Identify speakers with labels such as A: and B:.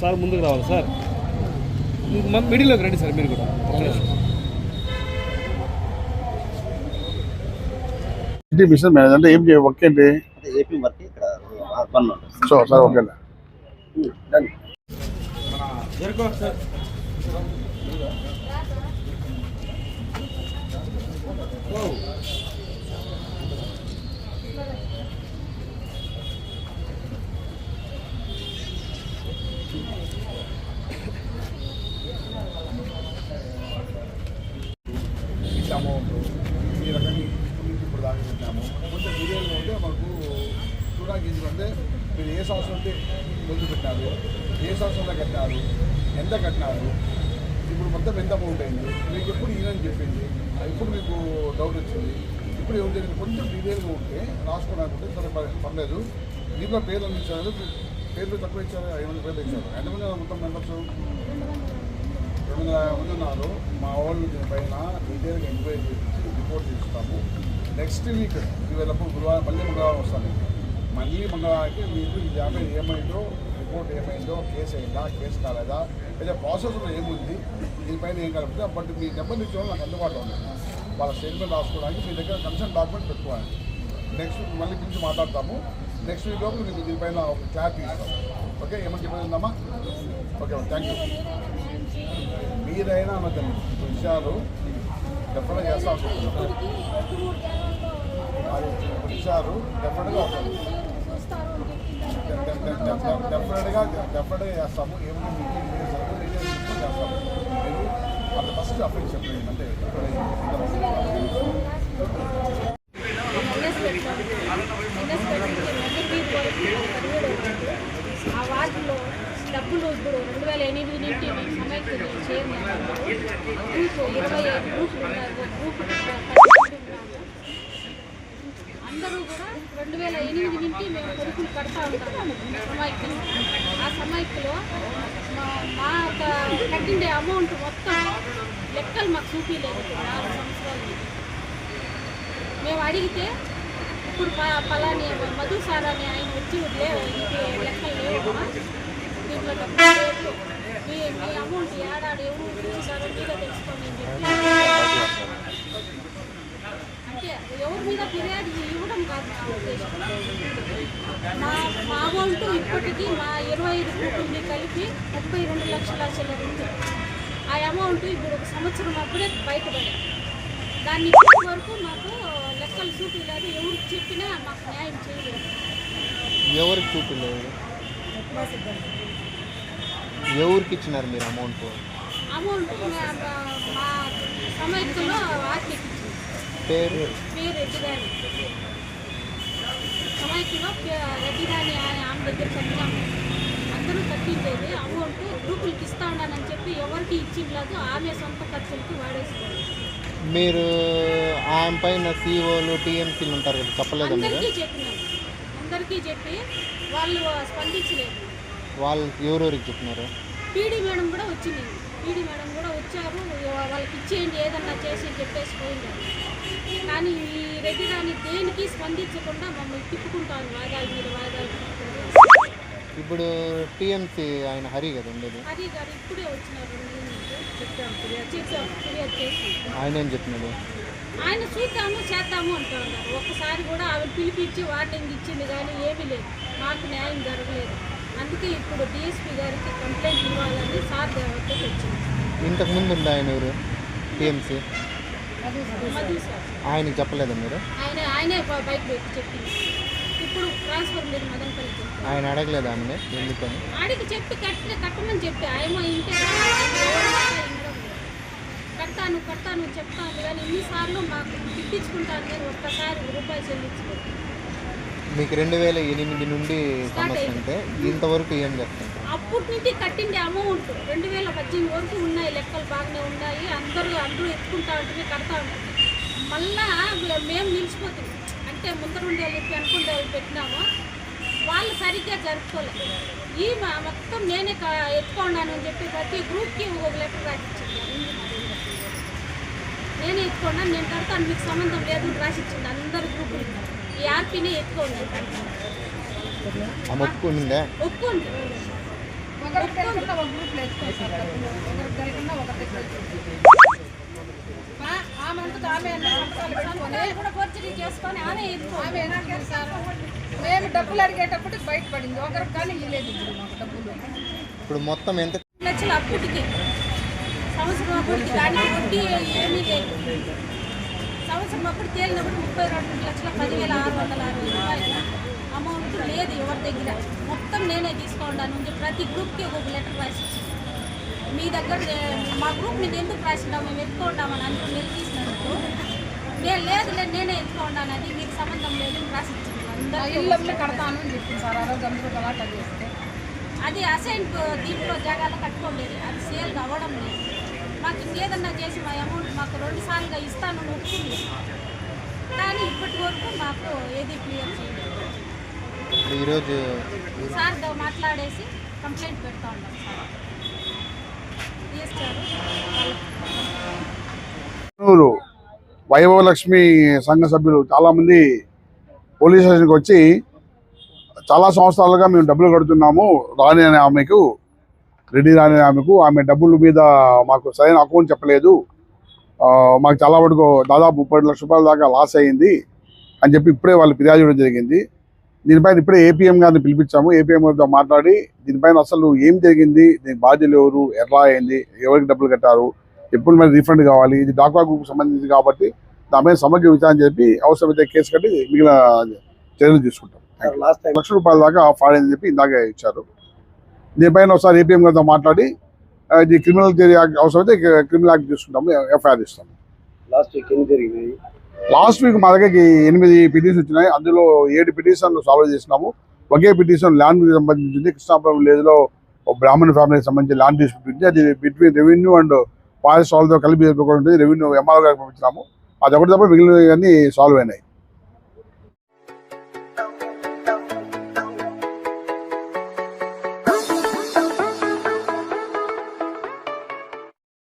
A: Sir, ముందుకు రావాలి sir. మ- మిడిల్లోకి రండి సార్ మీరు కూడా.
B: ఏంటి బిజినెస్ మేనేజర్ అంటే ఏం చేయ వర్క్ ఏంటి?
C: ఏపీ వర్క్ ఇక్కడ
B: సో సార్ ఓకే
D: అమౌంట్ ఈ రకంగా ఇప్పుడు దాకా పెట్టాము. కొంచెం బిర్యానీలో ఉంటే మాకు చూడా ఈజీగా మీరు ఏ సంవత్సరం ఉంటే ముందు పెట్టినారు ఏ సంవత్సరంలో కట్టినారు ఎంత కట్టినారు? ఇప్పుడు మొత్తం ఎంత అమౌంట్ అయింది? మీకు ఎప్పుడు ఈయనని చెప్పింది? ఇప్పుడు మీకు డౌట్ వచ్చింది? ఇప్పుడు ఏం జరిగింది? కొంచెం డీటెయిల్గా ఉంటే రాసుకోవడానికి ఉంటే సరే పర్లేదు. దీంట్లో పేర్లు అందించారు. పేర్లు తక్కువ ఇచ్చారు? ఐదు మంది పేర్లు ఇచ్చారు? ఎంతమంది మొత్తం మెంబర్స్ రెండు వందల మా వాళ్ళు దీనిపైన డీటెయిల్గా ఎంక్వైరీ చేసి రిపోర్ట్ చేస్తాము. నెక్స్ట్ వీక్ ఇవేళప్పుడు గురువారం మళ్ళీ మంగళవారం వస్తాను. మళ్ళీ మంగళవారానికి మీరు ఈ యాభై ఏమైందో రిపోర్ట్ ఏమైందో కేసు అయిందా కేసు కాలేదా లేదా ప్రాసెస్లో ఏముంది దీనిపైన ఏం కలిపితే బట్ మీ నెంబర్ ఇచ్చిన నాకు అందుబాటులో ఉంది. వాళ్ళ స్టేట్మెంట్ రాసుకోవడానికి మీ దగ్గర కన్సర్న్ డాక్యుమెంట్ పెట్టుకోవాలి. నెక్స్ట్ వీక్ మళ్ళీ పిలిచి మాట్లాడతాము. నెక్స్ట్ వీక్ లోపు మీకు దీనిపైన ఒక క్లారిటీ ఇస్తాం. ఓకే? ఏమని చెప్పేది ఉందమ్మా ఓకే థ్యాంక్ యూ. మీరైనా అన్నది విషయాలు డెఫినెట్గా చేస్తా విషయాలు డెఫినెట్గా డెఫినెట్గా డెఫినెట్గా చేస్తాము. ఏమైనా మీకు చేస్తాము చేస్తాము. మీరు అంత ఫస్ట్ అప్లై చెప్పండి. అంటే ఇక్కడ
E: ఎన్ఎస్ పెట్టాం. ఎన్ఎస్ పెట్టి మళ్ళీ పీపు పదిహేడు వచ్చింది. ఆ వార్డులో డబ్బులు ఇప్పుడు రెండు వేల ఎనిమిది నుంచి మేము సమైక్య చైర్మన్. గ్రూప్ ఇరవై ఐదు గ్రూపులు ఉన్నారు ఒక అందరూ కూడా రెండు వేల ఎనిమిది నుంచి మేము కొడుకులు కడతా ఉంటాము. సమైక్యలో. ఆ సమైక్యలో మా యొక్క కట్టిండే అమౌంట్ మొత్తం లెక్కలు మాకు చూపించలేదు ఇప్పుడు నాలుగు సంవత్సరాల నుంచి. మేము అడిగితే ఇప్పుడు పలాని మధుసారాన్ని ఆయన వచ్చి లేవు ఇది లెక్కలు లేవు అమ్మా. దీంట్లో డబ్బులు లేదు మీ మీ అమౌంట్ ఏడాడు ఎవరు ఇచ్చారో మీరే తెలుసుకోండి అని చెప్పి. అంటే ఎవరి మీద ఫిర్యాదు ఇవ్వడం కాదు నా ఉద్దేశం. మా మా అమౌంట్ ఇప్పటికీ మా ఇరవై ఐదు గ్రూపుల్ని కలిపి ముప్పై రెండు లక్షల చిల్లర ఉంది. ఆ అమౌంట్ ఇప్పుడు ఒక సంవత్సరం అప్పుడే బయటపడాం దాన్ని ఇప్పటి వరకు మాకు లెక్కలు చూపించలేదు ఎవరికి చెప్పినా మాకు న్యాయం చేయలేదు.
F: ఎవరికి చూపించలేదు ఎవరికి ఇచ్చినారు మీరు అమౌంట్?
E: అమౌంట్ మా- సమైక్యలో
F: పేరు?
E: పేరు రెడ్డిదాని సమైక్యలో పే- రెడ్డిదాని ఆమె ఆమె దగ్గర కట్టినాము అందరూ కట్టించేది అమౌంట్ గ్రూపులకి ఇస్తా ఉన్నానని చెప్పి ఎవరికి ఇచ్చిండలేదు ఆమె సొంత ఖర్చులకి వాడేసుకోవాలి
F: మీరు ఆయన పైన సిఓలు టీఎంసీలు ఉంటారు కదా చెప్పలేదా
E: అందరికీ చెప్పినాము అందరికీ చెప్పి వాళ్ళు స్పందించలేదు.
F: వాళ్ళు ఎవరెవరికి చెప్పినారు?
E: పీడీ మేడం కూడా వచ్చింది. పీడీ మేడం కూడా వచ్చారు. వాళ్ళకి ఇచ్చేయండి ఏదన్నా చేసి చెప్పేసి పోయినారు కానీ ఈ రెడ్డి రాని దేనికి స్పందించకుండా మమ్మల్ని తిప్పుకుంటాను వాయిదాల మీద వాయిదాలు తిప్పుకుంటూ.
F: ఇప్పుడు టీఎంసీ ఆయన హరి కదా ఉండేది?
E: హరి గారు ఇప్పుడే వచ్చినారు.
F: ఆయన ఏం చెప్పినాడు?
E: ఆయన చూద్దాము చేద్దాము అంటూ ఉన్నారు ఒక్కసారి కూడా ఆవిడ పిలిపించి వార్నింగ్ ఇచ్చింది కానీ ఏమీ లేదు. మాకు న్యాయం జరగలేదు. అందుకే ఇప్పుడు డిఎస్పీ గారికి కంప్లైంట్ ఇవ్వాలని సార్ దేవతకి వచ్చింది.
F: ఇంతకు ముందు ఉండే ఆయన ఎవరు? TMC
E: Madhu sir.
F: ఆయనకి చెప్పలేదా మీరు?
E: ఆయన ఆయనే బైక్ పెట్టి చెప్పింది. ఇప్పుడు ట్రాన్స్ఫర్ లేదు మదనపల్లి
F: ఆయన అడగలేదు ఆమె ఎందుకని?
E: ఆడికి చెప్పి కట్టి కట్టమని చెప్పి. ఆయమ ఇంటే. కడతాను కడతాను చెప్తాను కానీ ఇన్నిసార్లు మాకు తిప్పించుకుంటాను కానీ ఒక్కసారి రూపాయి చెల్లించుకోండి
F: మీకు రెండు వేల ఎనిమిది నుండి సమస్య అంటే ఇంతవరకు ఏం చెప్తాను
E: అప్పటి నుంచి కట్టిండే అమౌంట్ రెండు వేల పద్దెనిమిది వరకు ఉన్నాయి లెక్కలు బాగానే ఉన్నాయి. అందరూ అందరూ ఎత్తుకుంటా ఉంటుంది కడతా ఉంటుంది మళ్ళా మేము నిలిచిపోతుంది అంటే ముందర ఉండే వాళ్ళకి అనుకుంటే వాళ్ళు పెట్టినాము. వాళ్ళు సరిగ్గా జరుపుకోలేదు ఈ మొత్తం నేనే ఎత్తుకున్నాను అని చెప్పి ప్రతి గ్రూప్కి ఒక లెటర్ రాసిచ్చింది. ఎత్తుకోండి అని నేను కడతాను మీకు సంబంధం లేదు అని రాసి ఇచ్చింది అందరు గ్రూపులు ఆర్పీనే ఎత్తుకోండి
F: ఆమె ఒప్పుకుంటుందే
G: సార్ మేము డబ్బులు అడిగేటప్పుడు బయటపడింది ఒకరికి కానీ ఇవ్వలేదు ఇప్పుడు మాకు డబ్బులు.
F: ఇప్పుడు మొత్తం ఎంత?
E: లక్షల అప్పుటికి. సంవత్సరం అప్పుడికి దానికి వడ్డీ ఏమీ లేదు. సంవత్సరం అప్పుడు తేలినప్పుడు ముప్పై రెండు లక్షల పదివేల ఆరు వందల అరవై రూపాయలు అమౌంట్ లేదు ఎవరి దగ్గర. మొత్తం నేనే తీసుకుంటాను ఉంది ప్రతి గ్రూప్కి ఒక లెటర్ రాసి. మీ దగ్గర మా గ్రూప్ నేను ఎందుకు రాసినాం మేము ఎత్తుకుంటామని అంటూ నిలదీసినందుకు నేను లేదు లేదు నేనే ఎత్తుకుంటాను. అది మీకు సంబంధం లేదు అని రాసి ఇచ్చింది
G: ఆ
E: అందరికీ
G: ఇల్లు అమ్మి కడతాను అని చెప్పింది సార్. ఆ రోజు అందరూ గలాటా చేస్తే.
E: అది అసైన్ దీంట్లో జాగాలో కట్టుకోలేదు. అది సేల్ అవ్వడం లేదు. మాకు ఇంకేదన్నా చేసి మా అమౌంట్ మాకు రెండు సార్లుగా ఇస్తాను ఒప్పుకుంది కానీ ఇప్పటి వరకు మాకు ఏది క్లియర్ చేయలేదు.
F: ఈరోజు
E: సార్తో మాట్లాడేసి కంప్లైంట్ పెడతా ఉన్నాం సార్.
D: వైభవలక్ష్మి సంఘ సభ్యులు చాలామంది పోలీస్ స్టేషన్కి వచ్చి చాలా సంవత్సరాలుగా మేము డబ్బులు కడుతున్నాము రాణి అనే ఆమెకు రెడ్డి రాణి అనే ఆమెకు ఆమె డబ్బుల మీద మాకు సరైన అకౌంట్ చెప్పలేదు. మాకు చాలా వరకు దాదాపు ముప్పై లక్షల రూపాయల దాకా లాస్ అయ్యింది అని చెప్పి ఇప్పుడే వాళ్ళు ఫిర్యాదు చేయడం జరిగింది. దీనిపైన ఇప్పుడే ఏపీఎం గారిని పిలిపించాము. ఏపీఎం గారితో మాట్లాడి దీనిపైన అసలు ఏం జరిగింది దీనికి బాధ్యులు ఎవరు ఎట్లా అయింది ఎవరికి డబ్బులు కట్టారు ఎప్పుడు మరి రీఫండ్ కావాలి ఇది డాక్వా గ్రూప్ సంబంధించి కాబట్టి దాని మీద సమగ్ర విచారణ చెప్పి అవసరమైతే కేసు కట్టి మిగిలిన చర్యలు తీసుకుంటాం. లక్ష రూపాయల దాకా ఫాడ్ అని చెప్పి ఇందాక ఇచ్చారు. దీనిపైన ఒకసారి ఏపీఎం గారితో మాట్లాడి ఇది క్రిమినల్ చర్య అవసరమైతే క్రిమినల్ యాక్ట్ తీసుకుంటాము ఎఫ్ఐఆర్ ఇస్తాము.
C: లాస్ట్ వీక్ ఎన్ని జరిగినాయి
D: లాస్ట్ వీక్ మా దగ్గరికి ఎనిమిది పిటిషన్స్ వచ్చినాయి అందులో ఏడు పిటిషన్లు సాల్వ్ చేసినాము. ఒకే పిటిషన్ ల్యాండ్ సంబంధించింది కృష్ణాపురం విలేజ్లో ఒక బ్రాహ్మణ ఫ్యామిలీకి సంబంధించి ల్యాండ్ ఉంది అది బిట్వీన్ రెవెన్యూ అండ్ ఫారెస్ట్ వాళ్ళతో కలిపి రెవెన్యూ ఎంఆర్ గారికి పంపించినాము. అది ఒకటి తప్ప మిగిలినవన్నీ సాల్వ్ అయినాయి.